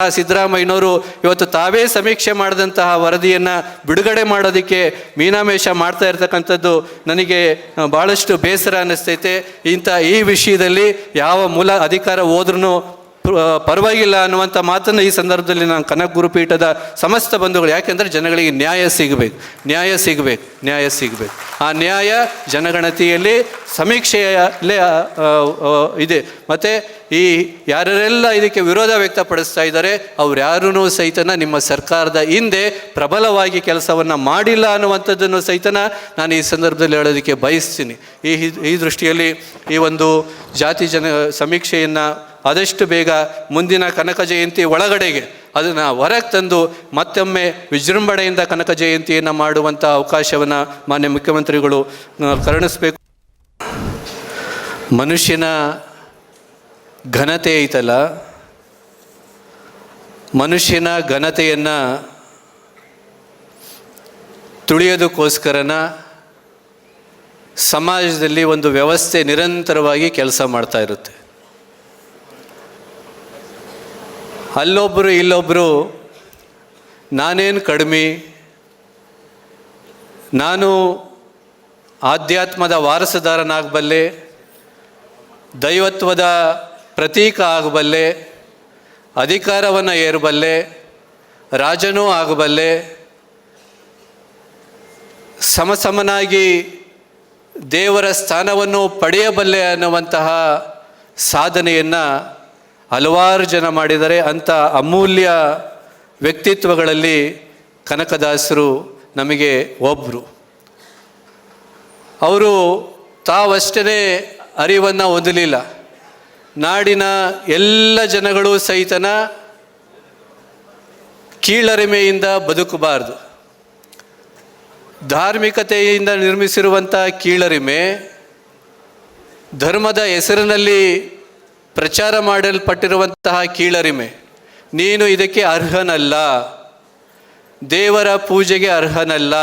ಸಿದ್ದರಾಮಯ್ಯನವರು ಇವತ್ತು ತಾವೇ ಸಮೀಕ್ಷೆ ಮಾಡಿದಂತಹ ವರದಿಯನ್ನು ಬಿಡುಗಡೆ ಮಾಡೋದಕ್ಕೆ ಮೀನಾಮೇಷ ಮಾಡ್ತಾ ಇರ್ತಕ್ಕಂಥದ್ದು ನನಗೆ ಭಾಳಷ್ಟು ಬೇಸರ ಅನ್ನಿಸ್ತೈತೆ. ಇಂಥ ಈ ವಿಷಯದಲ್ಲಿ ಯಾವ ಮೂಲ ಅಧಿಕಾರ ಹೋದ್ರೂ ಪರವಾಗಿಲ್ಲ ಅನ್ನುವಂಥ ಮಾತನ್ನು ಈ ಸಂದರ್ಭದಲ್ಲಿ ನಾನು ಕನಕ ಗುರುಪೀಠದ ಸಮಸ್ತ ಬಂಧುಗಳು, ಯಾಕೆಂದರೆ ಜನಗಳಿಗೆ ನ್ಯಾಯ ಸಿಗಬೇಕು ನ್ಯಾಯ ಸಿಗಬೇಕು ನ್ಯಾಯ ಸಿಗಬೇಕು. ಆ ನ್ಯಾಯ ಜನಗಣತಿಯಲ್ಲಿ, ಸಮೀಕ್ಷೆಯಲ್ಲೇ ಇದೆ. ಮತ್ತು ಈ ಯಾರೆಲ್ಲ ಇದಕ್ಕೆ ವಿರೋಧ ವ್ಯಕ್ತಪಡಿಸ್ತಾ ಇದ್ದಾರೆ ಅವ್ರು ಯಾರೂ ಸಹಿತನ ನಿಮ್ಮ ಸರ್ಕಾರದ ಹಿಂದೆ ಪ್ರಬಲವಾಗಿ ಕೆಲಸವನ್ನು ಮಾಡಿಲ್ಲ ಅನ್ನುವಂಥದ್ದನ್ನು ಸಹಿತನ ನಾನು ಈ ಸಂದರ್ಭದಲ್ಲಿ ಹೇಳೋದಕ್ಕೆ ಬಯಸ್ತೀನಿ. ಈ ಈ ದೃಷ್ಟಿಯಲ್ಲಿ ಈ ಒಂದು ಜಾತಿ ಜನ ಸಮೀಕ್ಷೆಯನ್ನು ಆದಷ್ಟು ಬೇಗ ಮುಂದಿನ ಕನಕ ಜಯಂತಿ ಒಳಗಡೆಗೆ ಅದನ್ನು ಹೊರಗೆ ತಂದು ಮತ್ತೊಮ್ಮೆ ವಿಜೃಂಭಣೆಯಿಂದ ಕನಕ ಜಯಂತಿಯನ್ನು ಮಾಡುವಂಥ ಅವಕಾಶವನ್ನು ಮಾನ್ಯ ಮುಖ್ಯಮಂತ್ರಿಗಳು ಕರುಣಿಸ್ಬೇಕು. ಮನುಷ್ಯನ ಘನತೆ ಐತಲ್ಲ? ಮನುಷ್ಯನ ಘನತೆಯನ್ನು ತುಳಿಯೋದಕ್ಕೋಸ್ಕರನ ಸಮಾಜದಲ್ಲಿ ಒಂದು ವ್ಯವಸ್ಥೆ ನಿರಂತರವಾಗಿ ಕೆಲಸ ಮಾಡ್ತಾ ಇರುತ್ತೆ. ಅಲ್ಲೊಬ್ಬರು ಇಲ್ಲೊಬ್ಬರು ನಾನೇನು ಕಡಿಮೆ? ನಾನು ಆಧ್ಯಾತ್ಮದ ವಾರಸುದಾರನಾಗಬಲ್ಲೆ, ದೈವತ್ವದ ಪ್ರತೀಕ ಆಗಬಲ್ಲೆ, ಅಧಿಕಾರವನ್ನು ಏರಬಲ್ಲೆ, ರಾಜನೂ ಆಗಬಲ್ಲೆ, ಸಮಸಮನಾಗಿ ದೇವರ ಸ್ಥಾನವನ್ನು ಪಡೆಯಬಲ್ಲೆ ಅನ್ನುವಂತಹ ಸಾಧನೆಯನ್ನು ಹಲವಾರು ಜನ ಮಾಡಿದರೆ ಅಂಥ ಅಮೂಲ್ಯ ವ್ಯಕ್ತಿತ್ವಗಳಲ್ಲಿ ಕನಕದಾಸರು ನಮಗೆ ಒಬ್ಬರು ಅವರು ತಾವಷ್ಟೇ ಅರಿವನ್ನು ಹೊಂದಲಿಲ್ಲ. ನಾಡಿನ ಎಲ್ಲ ಜನಗಳು ಸಹಿತನ ಕೀಳರಿಮೆಯಿಂದ ಬದುಕಬಾರ್ದು. ಧಾರ್ಮಿಕತೆಯಿಂದ ನಿರ್ಮಿಸಿರುವಂಥ ಕೀಳರಿಮೆ ಧರ್ಮದ ಹೆಸರಿನಲ್ಲಿ ಪ್ರಚಾರ ಮಾಡಲ್ಪಟ್ಟಿರುವಂತಹ ಕೀಳರಿಮೆ. ನೀನು ಇದಕ್ಕೆ ಅರ್ಹನಲ್ಲ. ದೇವರ ಪೂಜೆಗೆ ಅರ್ಹನಲ್ಲ.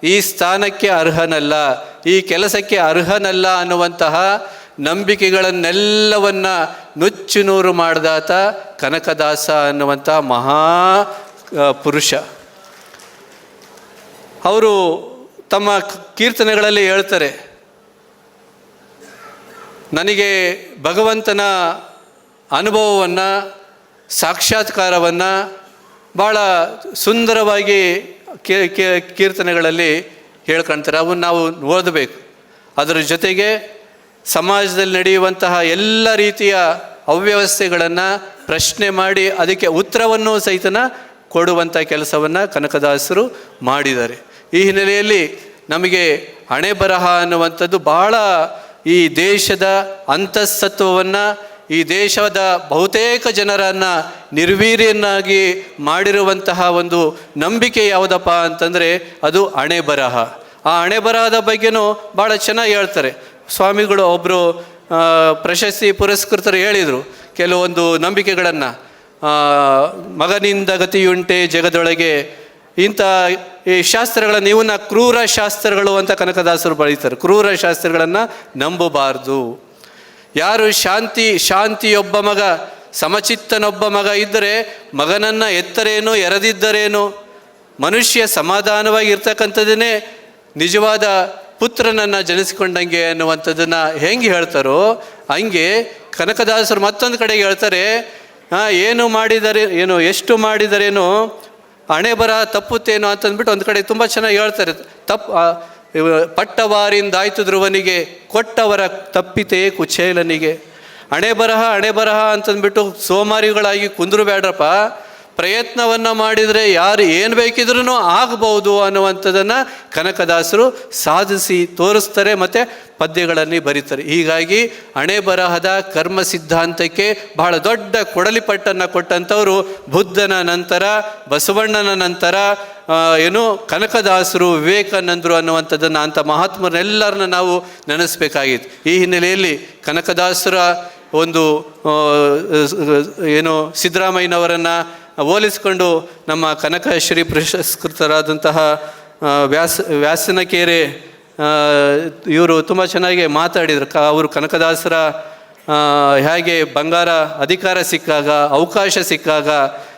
ಈ ಸ್ಥಾನಕ್ಕೆ ಅರ್ಹನಲ್ಲ. ಈ ಕೆಲಸಕ್ಕೆ ಅರ್ಹನಲ್ಲ ಅನ್ನುವಂತಹ ನಂಬಿಕೆಗಳನ್ನೆಲ್ಲವನ್ನ ನುಚ್ಚು ನೂರು ಮಾಡಿದಾತ ಕನಕದಾಸ ಅನ್ನುವಂಥ ಮಹಾ ಪುರುಷ. ಅವರು ತಮ್ಮ ಕೀರ್ತನೆಗಳಲ್ಲಿ ಹೇಳ್ತಾರೆ ನನಗೆ ಭಗವಂತನ ಅನುಭವವನ್ನು, ಸಾಕ್ಷಾತ್ಕಾರವನ್ನು ಭಾಳ ಸುಂದರವಾಗಿ ಕೀರ್ತನೆಗಳಲ್ಲಿ ಹೇಳ್ಕೊಳ್ತಾರೆ ಅವನ್ನು ನಾವು ಓದಬೇಕು. ಅದರ ಜೊತೆಗೆ ಸಮಾಜದಲ್ಲಿ ನಡೆಯುವಂತಹ ಎಲ್ಲ ರೀತಿಯ ಅವ್ಯವಸ್ಥೆಗಳನ್ನು ಪ್ರಶ್ನೆ ಮಾಡಿ ಅದಕ್ಕೆ ಉತ್ತರವನ್ನು ಸಹಿತನ ಕೊಡುವಂಥ ಕೆಲಸವನ್ನು ಕನಕದಾಸರು ಮಾಡಿದ್ದಾರೆ. ಈ ಹಿನ್ನೆಲೆಯಲ್ಲಿ ನಮಗೆ ಹಣೆ ಬರಹ ಅನ್ನುವಂಥದ್ದು ಬಹಳ ಈ ದೇಶದ ಅಂತಸ್ತತ್ವವನ್ನು, ಈ ದೇಶದ ಬಹುತೇಕ ಜನರನ್ನು ನಿರ್ವೀರ್ಯನ್ನಾಗಿ ಮಾಡಿರುವಂತಹ ಒಂದು ನಂಬಿಕೆ ಯಾವುದಪ್ಪ ಅಂತಂದರೆ ಅದು ಹಣೆ ಬರಹ ಆ ಹಣೆ ಬರಹದ ಬಗ್ಗೆನೂ ಭಾಳ ಚೆನ್ನಾಗಿ ಹೇಳ್ತಾರೆ. ಸ್ವಾಮಿಗಳು ಒಬ್ಬರು ಪ್ರಶಸ್ತಿ ಪುರಸ್ಕೃತರು ಹೇಳಿದರು ಕೆಲವೊಂದು ನಂಬಿಕೆಗಳನ್ನು. ಮಗನಿಂದ ಗತಿಯುಂಟೆ ಜಗದೊಳಗೆ ಇಂಥ ಈ ಶಾಸ್ತ್ರಗಳನ್ನು ಇವನ್ನ ಕ್ರೂರ ಶಾಸ್ತ್ರಗಳು ಅಂತ ಕನಕದಾಸರು ಬರೀತಾರೆ. ಕ್ರೂರ ಶಾಸ್ತ್ರಗಳನ್ನು ನಂಬಬಾರ್ದು. ಯಾರು ಶಾಂತಿ, ಶಾಂತಿಯೊಬ್ಬ ಮಗ, ಸಮಚಿತ್ತನೊಬ್ಬ ಮಗ ಇದ್ದರೆ ಮಗನನ್ನು ಎತ್ತರೇನು, ಎರೆದಿದ್ದರೇನು, ಮನುಷ್ಯ ಸಮಾಧಾನವಾಗಿ ಇರ್ತಕ್ಕಂಥದ್ದನ್ನೇ ನಿಜವಾದ ಪುತ್ರನನ್ನು ಜನಿಸಿಕೊಂಡಂಗೆ ಅನ್ನುವಂಥದ್ದನ್ನು ಹೆಂಗೆ ಹೇಳ್ತಾರೋ ಹಂಗೆ ಕನಕದಾಸರು ಮತ್ತೊಂದು ಕಡೆಗೆ ಹೇಳ್ತಾರೆ ಏನು ಮಾಡಿದರೆ, ಏನು, ಎಷ್ಟು ಮಾಡಿದರೇನು ಹಣೆ ಬರ ತಪ್ಪುತ್ತೇನೋ ಅಂತಂದ್ಬಿಟ್ಟು ಒಂದು ಕಡೆ ತುಂಬ ಚೆನ್ನಾಗಿ ಹೇಳ್ತಾರೆ ತಪ್ಪು ಪಟ್ಟವಾರಿಂದಾಯ್ತು ಧ್ರುವನಿಗೆ, ಕೊಟ್ಟವರ ತಪ್ಪಿತೇ ಕುಚೇಲನಿಗೆ. ಹಣೆ ಬರಹ ಹಣೆ ಬರಹ ಅಂತಂದ್ಬಿಟ್ಟು ಸೋಮಾರಿಗಳಾಗಿ ಕುಂದ್ರು ಬೇಡ್ರಪ್ಪ ಪ್ರಯತ್ನವನ್ನು ಮಾಡಿದರೆ ಯಾರು ಏನು ಬೇಕಿದ್ರೂ ಆಗಬಹುದು ಅನ್ನುವಂಥದ್ದನ್ನು ಕನಕದಾಸರು ಸಾಧಿಸಿ ತೋರಿಸ್ತಾರೆ, ಮತ್ತು ಪದ್ಯಗಳಲ್ಲಿ ಬರೀತಾರೆ. ಹೀಗಾಗಿ ಹಣೆ ಬರಹದ ಕರ್ಮ ಸಿದ್ಧಾಂತಕ್ಕೆ ಬಹಳ ದೊಡ್ಡ ಕೊಡಲಿಪಟ್ಟನ್ನು ಕೊಟ್ಟಂಥವರು ಬುದ್ಧನ ನಂತರ, ಬಸವಣ್ಣನ ನಂತರ ಏನು ಕನಕದಾಸರು ವಿವೇಕಾನಂದರು ಅನ್ನುವಂಥದ್ದನ್ನು ಅಂಥ ಮಹಾತ್ಮರನ್ನೆಲ್ಲರನ್ನ ನಾವು ನೆನೆಸ್ಬೇಕಾಗಿತ್ತು. ಈ ಹಿನ್ನೆಲೆಯಲ್ಲಿ ಕನಕದಾಸರ ಒಂದು ಏನು ಸಿದ್ದರಾಮಯ್ಯನವರನ್ನು ಹೋಲಿಸಿಕೊಂಡು ನಮ್ಮ ಕನಕಶ್ರೀ ಪುರಸ್ಕೃತರಾದಂತಹ ವ್ಯಾಸ, ವ್ಯಾಸನಕೇರೆ ಇವರು ತುಂಬ ಚೆನ್ನಾಗಿ ಮಾತಾಡಿದರು. ಕ, ಅವರು ಕನಕದಾಸರ ಹೇಗೆ ಬಂಗಾರ ಅಧಿಕಾರ ಸಿಕ್ಕಾಗ, ಅವಕಾಶ ಸಿಕ್ಕಾಗ,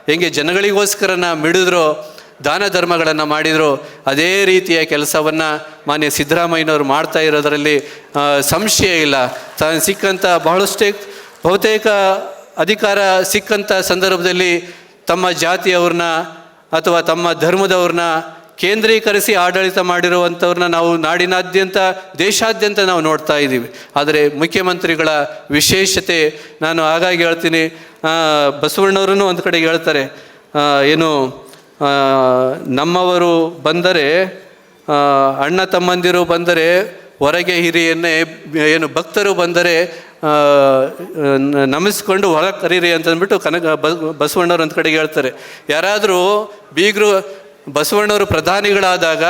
ಹೆಂಗೆ ಜನಗಳಿಗೋಸ್ಕರನ ಮಿಡಿದ್ರು, ದಾನ ಧರ್ಮಗಳನ್ನು ಮಾಡಿದರು, ಅದೇ ರೀತಿಯ ಕೆಲಸವನ್ನು ಮಾನ್ಯ ಸಿದ್ದರಾಮಯ್ಯನವರು ಮಾಡ್ತಾ ಇರೋದರಲ್ಲಿ ಸಂಶಯ ಇಲ್ಲ. ತಾನು ಸಿಕ್ಕಂಥ ಬಹಳಷ್ಟೇ ಬಹುತೇಕ ಅಧಿಕಾರ ಸಿಕ್ಕಂಥ ಸಂದರ್ಭದಲ್ಲಿ ತಮ್ಮ ಜಾತಿಯವ್ರನ್ನ ಅಥವಾ ತಮ್ಮ ಧರ್ಮದವ್ರನ್ನ ಕೇಂದ್ರೀಕರಿಸಿ ಆಡಳಿತ ಮಾಡಿರುವಂಥವ್ರನ್ನ ನಾವು ನಾಡಿನಾದ್ಯಂತ, ದೇಶಾದ್ಯಂತ ನಾವು ನೋಡ್ತಾ ಇದ್ದೀವಿ. ಆದರೆ ಮುಖ್ಯಮಂತ್ರಿಗಳ ವಿಶೇಷತೆ ನಾನು ಹಾಗಾಗಿ ಹೇಳ್ತೀನಿ. ಬಸವಣ್ಣವ್ರೂ ಒಂದು ಕಡೆಗೆ ಹೇಳ್ತಾರೆ. ಏನು ನಮ್ಮವರು ಬಂದರೆ ಅಣ್ಣ ತಮ್ಮಂದಿರು ಬಂದರೆ ಹೊರಗೆ ಹಿರಿಯನ್ನೇ ಏನು ಭಕ್ತರು ಬಂದರೆ ನಮಿಸ್ಕೊಂಡು ಹೊರ ಕರೀರಿ ಅಂತಂದ್ಬಿಟ್ಟು ಕನಕ ಬಸವಣ್ಣವ್ರು ಒಂದು ಕಡೆಗೆ ಹೇಳ್ತಾರೆ. ಯಾರಾದರೂ ಬೀಗರು ಬಸವಣ್ಣವರು ಪ್ರಧಾನಿಗಳಾದಾಗ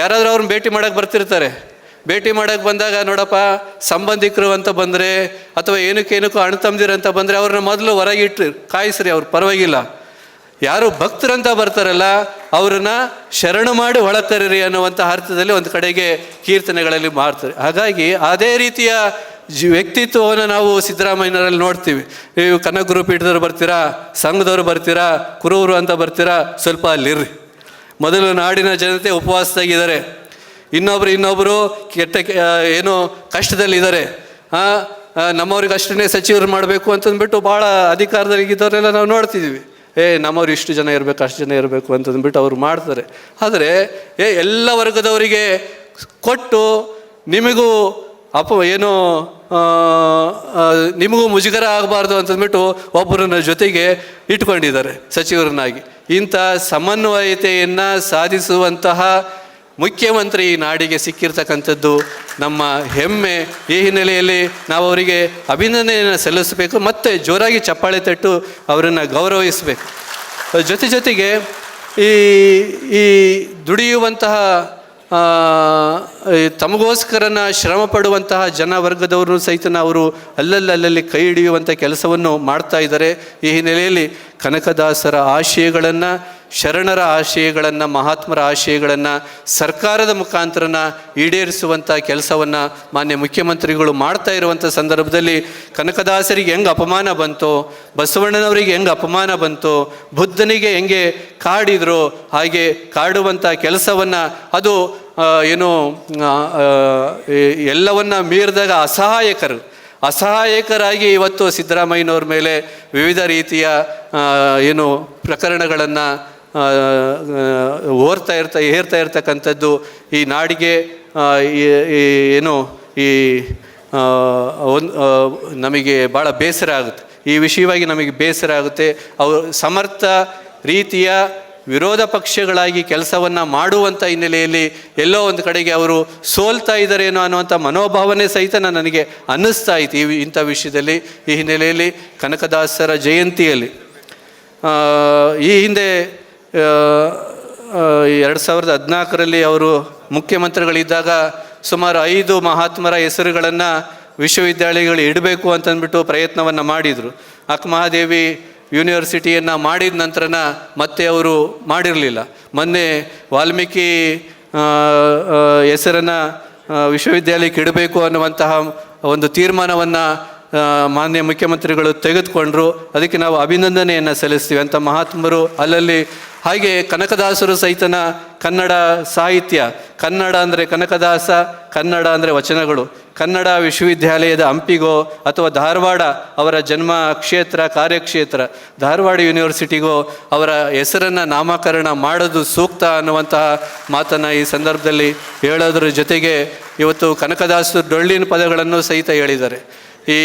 ಯಾರಾದರೂ ಅವ್ರನ್ನ ಭೇಟಿ ಮಾಡೋಕ್ಕೆ ಬರ್ತಿರ್ತಾರೆ. ಭೇಟಿ ಮಾಡೋಕ್ಕೆ ಬಂದಾಗ ನೋಡಪ್ಪ, ಸಂಬಂಧಿಕರು ಅಂತ ಬಂದರೆ ಅಥವಾ ಏನಕ್ಕೇನಕ್ಕೂ ಅಣ್ಣ ತಮ್ಮದಿರು ಅಂತ ಬಂದರೆ ಅವ್ರನ್ನ ಮೊದಲು ಹೊರಗಿಟ್ಟು ಕಾಯಿಸ್ರಿ, ಅವ್ರು ಪರವಾಗಿಲ್ಲ. ಯಾರು ಭಕ್ತರಂತ ಬರ್ತಾರಲ್ಲ, ಅವರನ್ನು ಶರಣು ಮಾಡಿ ಒಳತರಿರಿ ಅನ್ನುವಂಥ ಅರ್ಥದಲ್ಲಿ ಒಂದು ಕಡೆಗೆ ಕೀರ್ತನೆಗಳಲ್ಲಿ ಮಾಡ್ತಾರೆ. ಹಾಗಾಗಿ ಅದೇ ರೀತಿಯ ಜಿ ವ್ಯಕ್ತಿತ್ವವನ್ನು ನಾವು ಸಿದ್ದರಾಮಯ್ಯನವರಲ್ಲಿ ನೋಡ್ತೀವಿ. ನೀವು ಕನಕಗುರು ಪೀಠದವ್ರು ಬರ್ತೀರಾ, ಸಂಘದವ್ರು ಬರ್ತೀರಾ ಕುರುವರು ಅಂತ ಬರ್ತೀರಾ, ಸ್ವಲ್ಪ ಅಲ್ಲಿರ್ರಿ. ಮೊದಲು ನಾಡಿನ ಜನತೆ ಉಪವಾಸದಾಗಿದ್ದಾರೆ. ಇನ್ನೊಬ್ರು ಇನ್ನೊಬ್ಬರು ಕೆಟ್ಟ ಏನು ಕಷ್ಟದಲ್ಲಿದ್ದಾರೆ. ಹಾಂ ನಮ್ಮವ್ರಿಗೆ ಅಷ್ಟನ್ನೇ ಸಚಿವರು ಮಾಡಬೇಕು ಅಂತಂದ್ಬಿಟ್ಟು ಭಾಳ ಅಧಿಕಾರದಲ್ಲಿದ್ದವರೆಲ್ಲ ನಾವು ನೋಡ್ತಿದ್ದೀವಿ. ಏ, ನಮ್ಮವ್ರು ಇಷ್ಟು ಜನ ಇರಬೇಕು, ಅಷ್ಟು ಜನ ಇರಬೇಕು ಅಂತಂದ್ಬಿಟ್ಟು ಅವ್ರು ಮಾಡ್ತಾರೆ. ಆದರೆ, ಏ, ಎಲ್ಲ ವರ್ಗದವರಿಗೆ ಕೊಟ್ಟು ನಿಮಗೂ ಅಪ ಏನು ನಿಮಗೂ ಮುಜುಗರ ಆಗಬಾರ್ದು ಅಂತಂದ್ಬಿಟ್ಟು ಒಬ್ಬರನ್ನ ಜೊತೆಗೆ ಇಟ್ಕೊಂಡಿದ್ದಾರೆ ಸಚಿವರನ್ನಾಗಿ. ಇಂಥ ಸಮನ್ವಯತೆಯನ್ನು ಸಾಧಿಸುವಂತಹ ಮುಖ್ಯಮಂತ್ರಿ ಈ ನಾಡಿಗೆ ಸಿಕ್ಕಿರ್ತಕ್ಕಂಥದ್ದು ನಮ್ಮ ಹೆಮ್ಮೆ. ಈ ಹಿನ್ನೆಲೆಯಲ್ಲಿ ನಾವು ಅವರಿಗೆ ಅಭಿನಂದನೆಯನ್ನು ಸಲ್ಲಿಸಬೇಕು, ಮತ್ತು ಜೋರಾಗಿ ಚಪ್ಪಾಳೆ ತಟ್ಟು ಅವರನ್ನು ಗೌರವಿಸಬೇಕು. ಜೊತೆ ಜೊತೆಗೆ ಈ ಈ ದುಡಿಯುವಂತಹ ತಮಗೋಸ್ಕರನ ಶ್ರಮ ಪಡುವಂತಹ ಜನ ವರ್ಗದವರು ಸಹಿತ ಅವರು ಅಲ್ಲಲ್ಲಿ ಅಲ್ಲಲ್ಲಿ ಕೈ ಹಿಡಿಯುವಂಥ ಕೆಲಸವನ್ನು ಮಾಡ್ತಾ ಇದ್ದಾರೆ. ಈ ಹಿನ್ನೆಲೆಯಲ್ಲಿ ಕನಕದಾಸರ ಆಶಯಗಳನ್ನು ಶರಣರ ಆಶಯಗಳನ್ನು, ಮಹಾತ್ಮರ ಆಶಯಗಳನ್ನು, ಸರ್ಕಾರದ ಮುಖಾಂತರನ ಈಡೇರಿಸುವಂಥ ಕೆಲಸವನ್ನು ಮಾನ್ಯ ಮುಖ್ಯಮಂತ್ರಿಗಳು ಮಾಡ್ತಾ ಇರುವಂಥ ಸಂದರ್ಭದಲ್ಲಿ ಕನಕದಾಸರಿಗೆ ಹೆಂಗೆ ಅಪಮಾನ ಬಂತೋ, ಬಸವಣ್ಣನವರಿಗೆ ಹೆಂಗೆ ಅಪಮಾನ ಬಂತೋ, ಬುದ್ಧನಿಗೆ ಹೆಂಗೆ ಕಾಡಿದ್ರು, ಹಾಗೆ ಕಾಡುವಂಥ ಕೆಲಸವನ್ನು, ಅದು ಏನು ಎಲ್ಲವನ್ನ ಮೀರಿದಾಗ ಅಸಹಾಯಕರು. ಅಸಹಾಯಕರಾಗಿ ಇವತ್ತು ಸಿದ್ದರಾಮಯ್ಯನವ್ರ ಮೇಲೆ ವಿವಿಧ ರೀತಿಯ ಏನು ಪ್ರಕರಣಗಳನ್ನು ಓರ್ತಾ ಇರ್ತಾ, ಏರ್ತಾ ಇರ್ತಕ್ಕಂಥದ್ದು ಈ ನಾಡಿಗೆ ಏನು, ಈ ಒಂದು ನಮಗೆ ಭಾಳ ಬೇಸರ ಆಗುತ್ತೆ. ಈ ವಿಷಯವಾಗಿ ನಮಗೆ ಬೇಸರ ಆಗುತ್ತೆ. ಅವರು ಸಮರ್ಥ ರೀತಿಯ ವಿರೋಧ ಪಕ್ಷಗಳಾಗಿ ಕೆಲಸವನ್ನು ಮಾಡುವಂಥ ಹಿನ್ನೆಲೆಯಲ್ಲಿ ಎಲ್ಲೋ ಒಂದು ಕಡೆಗೆ ಅವರು ಸೋಲ್ತಾ ಇದ್ದಾರೇನೋ ಅನ್ನುವಂಥ ಮನೋಭಾವನೆ ಸಹಿತ ನನಗೆ ಅನ್ನಿಸ್ತಾ ಇತ್ತು ಈ ಇಂಥ ವಿಷಯದಲ್ಲಿ. ಈ ಹಿನ್ನೆಲೆಯಲ್ಲಿ ಕನಕದಾಸರ ಜಯಂತಿಯಲ್ಲಿ ಈ ಹಿಂದೆ ಎರಡು ಸಾವಿರದ ಹದಿನಾಲ್ಕರಲ್ಲಿ ಅವರು ಮುಖ್ಯಮಂತ್ರಿಗಳಿದ್ದಾಗ ಸುಮಾರು ಐದು ಮಹಾತ್ಮರ ಹೆಸರುಗಳನ್ನು ವಿಶ್ವವಿದ್ಯಾಲಯಗಳು ಇಡಬೇಕು ಅಂತಂದ್ಬಿಟ್ಟು ಪ್ರಯತ್ನವನ್ನು ಮಾಡಿದರು. ಅಕ್ಕಮಹಾದೇವಿ ಯೂನಿವರ್ಸಿಟಿಯನ್ನು ಮಾಡಿದ ನಂತರನ ಮತ್ತೆ ಅವರು ಮಾಡಿರಲಿಲ್ಲ. ಮೊನ್ನೆ ವಾಲ್ಮೀಕಿ ಹೆಸರನ್ನು ವಿಶ್ವವಿದ್ಯಾಲಯಕ್ಕೆ ಇಡಬೇಕು ಅನ್ನುವಂತಹ ಒಂದು ತೀರ್ಮಾನವನ್ನು ಮಾನ್ಯ ಮುಖ್ಯಮಂತ್ರಿಗಳು ತೆಗೆದುಕೊಂಡ್ರು. ಅದಕ್ಕೆ ನಾವು ಅಭಿನಂದನೆಯನ್ನು ಸಲ್ಲಿಸ್ತೀವಿ. ಅಂತ ಮಹಾತ್ಮರು ಅಲ್ಲಲ್ಲಿ ಹಾಗೆ ಕನಕದಾಸರು ಸಹಿತನ ಕನ್ನಡ ಸಾಹಿತ್ಯ, ಕನ್ನಡ ಅಂದರೆ ಕನಕದಾಸ, ಕನ್ನಡ ಅಂದರೆ ವಚನಗಳು, ಕನ್ನಡ ವಿಶ್ವವಿದ್ಯಾಲಯದ ಹಂಪಿಗೋ ಅಥವಾ ಧಾರವಾಡ ಅವರ ಜನ್ಮ ಕ್ಷೇತ್ರ, ಕಾರ್ಯಕ್ಷೇತ್ರ, ಧಾರವಾಡ ಯೂನಿವರ್ಸಿಟಿಗೋ ಅವರ ಹೆಸರನ್ನು ನಾಮಕರಣ ಮಾಡೋದು ಸೂಕ್ತ ಅನ್ನುವಂತಹ ಮಾತನ್ನು ಈ ಸಂದರ್ಭದಲ್ಲಿ ಹೇಳೋದ್ರ ಜೊತೆಗೆ ಇವತ್ತು ಕನಕದಾಸರು ಡೊಳ್ಳಿನ ಪದಗಳನ್ನು ಸಹಿತ ಹೇಳಿದ್ದಾರೆ. ಈ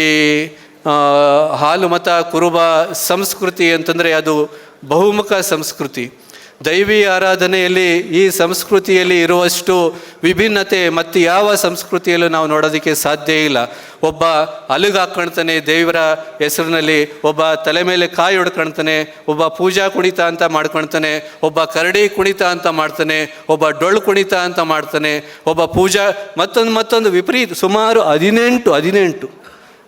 ಹಾಲು ಮತ ಕುರುಬ ಸಂಸ್ಕೃತಿ ಅಂತಂದರೆ ಅದು ಬಹುಮುಖ ಸಂಸ್ಕೃತಿ. ದೈವಿ ಆರಾಧನೆಯಲ್ಲಿ ಈ ಸಂಸ್ಕೃತಿಯಲ್ಲಿ ಇರುವಷ್ಟು ವಿಭಿನ್ನತೆ ಮತ್ತು ಯಾವ ಸಂಸ್ಕೃತಿಯಲ್ಲೂ ನಾವು ನೋಡೋದಕ್ಕೆ ಸಾಧ್ಯ ಇಲ್ಲ. ಒಬ್ಬ ಅಲುಗು ಹಾಕ್ಕೊಳ್ತಾನೆ ದೇವರ ಹೆಸರಿನಲ್ಲಿ ಒಬ್ಬ ತಲೆ ಮೇಲೆ ಕಾಯಿ ಹೊಡ್ಕೊಳ್ತಾನೆ ಒಬ್ಬ ಪೂಜಾ ಕುಣಿತ ಅಂತ ಮಾಡ್ಕೊಳ್ತಾನೆ ಒಬ್ಬ ಕರಡಿ ಕುಣಿತ ಅಂತ ಮಾಡ್ತಾನೆ, ಒಬ್ಬ ಡೊಳ್ಳು ಕುಣಿತ ಅಂತ ಮಾಡ್ತಾನೆ, ಒಬ್ಬ ಪೂಜಾ ಮತ್ತೊಂದು ಮತ್ತೊಂದು ವಿಪರೀತ ಸುಮಾರು ಹದಿನೆಂಟು ಹದಿನೆಂಟು.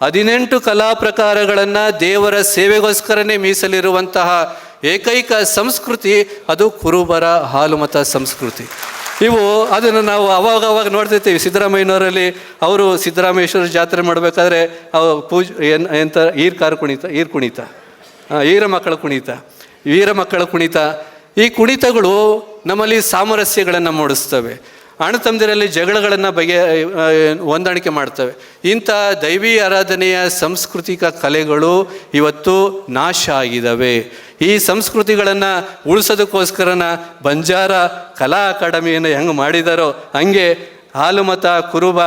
ಹದಿನೆಂಟು ಕಲಾ ಪ್ರಕಾರಗಳನ್ನು ದೇವರ ಸೇವೆಗೋಸ್ಕರನೇ ಮೀಸಲಿರುವಂತಹ ಏಕೈಕ ಸಂಸ್ಕೃತಿ ಅದು ಕುರುಬರ ಹಾಲುಮತ ಸಂಸ್ಕೃತಿ. ಇವು ಅದನ್ನು ನಾವು ಅವಾಗ ಅವಾಗ ನೋಡ್ತಿರ್ತೀವಿ ಸಿದ್ದರಾಮಯ್ಯನವರಲ್ಲಿ. ಅವರು ಸಿದ್ದರಾಮೇಶ್ವರ ಜಾತ್ರೆ ಮಾಡಬೇಕಾದ್ರೆ ಪೂಜ ಏನು ಎಂತ ಈರ್ ಕಾರು ಕುಣಿತ, ಈರ್ ಕುಣಿತ. ಈರ ಮಕ್ಕಳ ಕುಣಿತ, ವೀರ ಮಕ್ಕಳ ಕುಣಿತ. ಈ ಕುಣಿತಗಳು ನಮ್ಮಲ್ಲಿ ಸಾಮರಸ್ಯಗಳನ್ನು ಮೂಡಿಸ್ತವೆ. ಅಣ್ಣ ತಮ್ಮದಿರಲ್ಲಿ ಜಗಳಗಳನ್ನು ಬಗೆ ಹೊಂದಾಣಿಕೆ ಮಾಡ್ತವೆ. ಇಂಥ ದೈವಿ ಆರಾಧನೆಯ ಸಾಂಸ್ಕೃತಿಕ ಕಲೆಗಳು ಇವತ್ತು ನಾಶ ಆಗಿದ್ದಾವೆ ಈ ಸಂಸ್ಕೃತಿಗಳನ್ನು ಉಳಿಸೋದಕ್ಕೋಸ್ಕರನ ಬಂಜಾರ ಕಲಾ ಅಕಾಡೆಮಿಯನ್ನು ಹೆಂಗೆ ಮಾಡಿದಾರೋ ಹಂಗೆ ಹಾಲುಮತ, ಕುರುಬ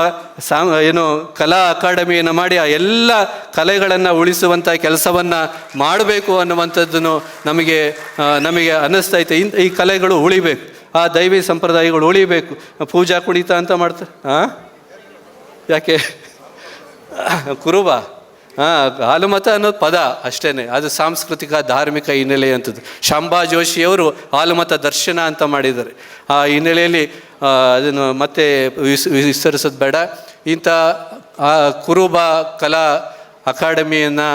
ಸಾ ಏನು ಕಲಾ ಅಕಾಡೆಮಿಯನ್ನು ಮಾಡಿ ಆ ಎಲ್ಲ ಕಲೆಗಳನ್ನು ಉಳಿಸುವಂಥ ಕೆಲಸವನ್ನು ಮಾಡಬೇಕು ಅನ್ನುವಂಥದ್ದನ್ನು ನಮಗೆ ನಮಗೆ ಅನ್ನಿಸ್ತೈತೆ. ಈ ಕಲೆಗಳು ಉಳಿಬೇಕು. ಆ ದೈವಿ ಸಂಪ್ರದಾಯಗಳು ಉಳಿಬೇಕು. ಪೂಜಾ ಕುಣಿತ ಅಂತ ಮಾಡ್ತಾರೆ. ಹಾಂ ಯಾಕೆ? ಕುರುಬ. ಹಾಂ ಹಾಲುಮತ ಅನ್ನೋದು ಪದ ಅಷ್ಟೇ ಅದು ಸಾಂಸ್ಕೃತಿಕ, ಧಾರ್ಮಿಕ ಹಿನ್ನೆಲೆ ಅಂಥದ್ದು ಶಾಂಬಾ ಜೋಶಿಯವರು ಹಾಲುಮತ ದರ್ಶನ ಅಂತ ಮಾಡಿದ್ದಾರೆ. ಆ ಹಿನ್ನೆಲೆಯಲ್ಲಿ ಅದನ್ನು ಮತ್ತೆ ವಿಸ್, ವಿಸ್ತರಿಸೋದು ಬೇಡ. ಇಂಥ ಕುರುಬ ಕಲಾ ಅಕಾಡೆಮಿಯನ್ನು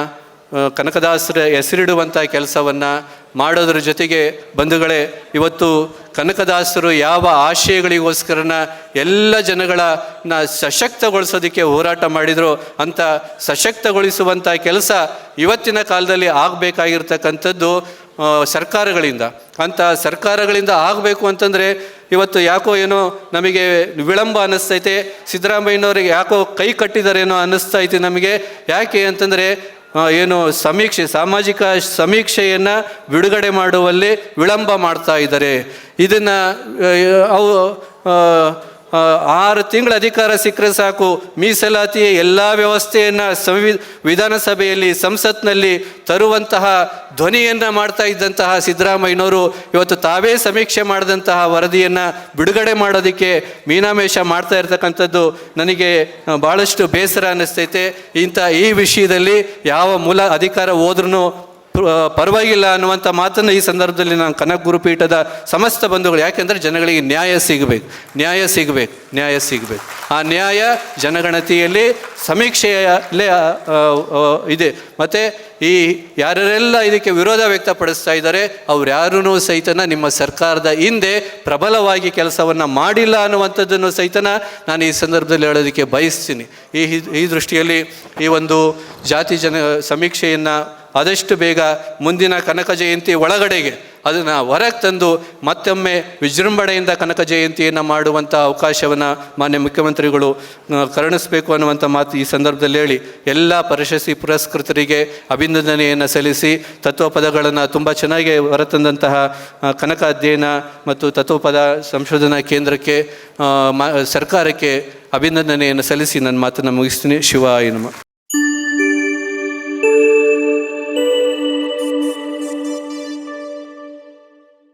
ಕನಕದಾಸರ ಹೆಸರಿಡುವಂಥ ಕೆಲಸವನ್ನು ಮಾಡೋದ್ರ ಜೊತೆಗೆ ಬಂಧುಗಳೇ, ಇವತ್ತು ಕನಕದಾಸರು ಯಾವ ಆಶಯಗಳಿಗೋಸ್ಕರನ ಎಲ್ಲ ಜನಗಳನ್ನ ಸಶಕ್ತಗೊಳಿಸೋದಕ್ಕೆ ಹೋರಾಟ ಮಾಡಿದರು ಅಂತ ಸಶಕ್ತಗೊಳಿಸುವಂಥ ಕೆಲಸ ಇವತ್ತಿನ ಕಾಲದಲ್ಲಿ ಆಗಬೇಕಾಗಿರ್ತಕ್ಕಂಥದ್ದು ಸರ್ಕಾರಗಳಿಂದ. ಅಂಥ ಸರ್ಕಾರಗಳಿಂದ ಆಗಬೇಕು ಅಂತಂದರೆ ಇವತ್ತು ಯಾಕೋ ಏನೋ ನಮಗೆ ವಿಳಂಬ ಅನ್ನಿಸ್ತೈತೆ, ಸಿದ್ದರಾಮಯ್ಯನವ್ರಿಗೆ ಯಾಕೋ ಕೈ ಕಟ್ಟಿದಾರೇನೋ ಅನ್ನಿಸ್ತೈತೆ ನಮಗೆ. ಯಾಕೆ ಅಂತಂದರೆ ಏನು ಸಮೀಕ್ಷೆ ಸಾಮಾಜಿಕ ಸಮೀಕ್ಷೆಯನ್ನು ಬಿಡುಗಡೆ ಮಾಡುವಲ್ಲಿ ವಿಳಂಬ ಮಾಡ್ತಾ ಇದ್ದಾರೆ. ಇದನ್ನು ಅವು ಆರು ತಿಂಗಳ ಅಧಿಕಾರ ಸಿಕ್ಕರೆ ಸಾಕು. ಮೀಸಲಾತಿಯ ಎಲ್ಲ ವ್ಯವಸ್ಥೆಯನ್ನು ಸಂವಿ, ವಿಧಾನಸಭೆಯಲ್ಲಿ, ಸಂಸತ್ನಲ್ಲಿ ತರುವಂತಹ ಧ್ವನಿಯನ್ನು ಮಾಡ್ತಾ ಇದ್ದಂತಹ ಸಿದ್ದರಾಮಯ್ಯನವರು ಇವತ್ತು ತಾವೇ ಸಮೀಕ್ಷೆ ಮಾಡಿದಂತಹ ವರದಿಯನ್ನು ಬಿಡುಗಡೆ ಮಾಡೋದಕ್ಕೆ ಮೀನಾಮೇಷ ಮಾಡ್ತಾ ಇರ್ತಕ್ಕಂಥದ್ದು ನನಗೆ ಭಾಳಷ್ಟು ಬೇಸರ ಅನ್ನಿಸ್ತೈತೆ. ಇಂಥ ಈ ವಿಷಯದಲ್ಲಿ ಯಾವ ಮೂಲ ಅಧಿಕಾರ ಹೋದ್ರೂ ಪರವಾಗಿಲ್ಲ ಅನ್ನುವಂಥ ಮಾತನ್ನು ಈ ಸಂದರ್ಭದಲ್ಲಿ ನಾನು ಕನಕ ಗುರುಪೀಠದ ಸಮಸ್ತ ಬಂಧುಗಳು, ಯಾಕೆಂದರೆ ಜನಗಳಿಗೆ ನ್ಯಾಯ ಸಿಗಬೇಕು ನ್ಯಾಯ ಸಿಗಬೇಕು ನ್ಯಾಯ ಸಿಗಬೇಕು. ಆ ನ್ಯಾಯ ಜನಗಣತಿಯಲ್ಲಿ ಸಮೀಕ್ಷೆಯಲ್ಲೇ ಇದೆ. ಮತ್ತು ಈ ಯಾರೆಲ್ಲ ಇದಕ್ಕೆ ವಿರೋಧ ವ್ಯಕ್ತಪಡಿಸ್ತಾ ಇದ್ದಾರೆ ಅವ್ರು ಯಾರೂ ಸಹಿತನ ನಿಮ್ಮ ಸರ್ಕಾರದ ಹಿಂದೆ ಪ್ರಬಲವಾಗಿ ಕೆಲಸವನ್ನು ಮಾಡಿಲ್ಲ ಅನ್ನುವಂಥದ್ದನ್ನು ಸಹಿತನ ನಾನು ಈ ಸಂದರ್ಭದಲ್ಲಿ ಹೇಳೋದಕ್ಕೆ ಬಯಸ್ತೀನಿ. ಈ ಈ ದೃಷ್ಟಿಯಲ್ಲಿ ಈ ಒಂದು ಜಾತಿ ಜನ ಸಮೀಕ್ಷೆಯನ್ನು ಆದಷ್ಟು ಬೇಗ ಮುಂದಿನ ಕನಕ ಜಯಂತಿ ಒಳಗಡೆಗೆ ಅದನ್ನು ಹೊರಗೆ ತಂದು ಮತ್ತೊಮ್ಮೆ ವಿಜೃಂಭಣೆಯಿಂದ ಕನಕ ಜಯಂತಿಯನ್ನು ಮಾಡುವಂಥ ಅವಕಾಶವನ್ನು ಮಾನ್ಯ ಮುಖ್ಯಮಂತ್ರಿಗಳು ಕರುಣಿಸಬೇಕು ಅನ್ನುವಂಥ ಮಾತು ಈ ಸಂದರ್ಭದಲ್ಲಿ ಹೇಳಿ ಎಲ್ಲ ಪ್ರಶಸ್ತಿ ಪುರಸ್ಕೃತರಿಗೆ ಅಭಿನಂದನೆಯನ್ನು ಸಲ್ಲಿಸಿ ತತ್ವಪದಗಳನ್ನು ತುಂಬ ಚೆನ್ನಾಗಿ ಹೊರತಂದಂತಹ ಕನಕ ಅಧ್ಯಯನ ಮತ್ತು ತತ್ವಪದ ಸಂಶೋಧನಾ ಕೇಂದ್ರಕ್ಕೆ ಸರ್ಕಾರಕ್ಕೆ ಅಭಿನಂದನೆಯನ್ನು ಸಲ್ಲಿಸಿ ನನ್ನ ಮಾತನ್ನು ಮುಗಿಸ್ತೀನಿ. ಶಿವ ನಮ.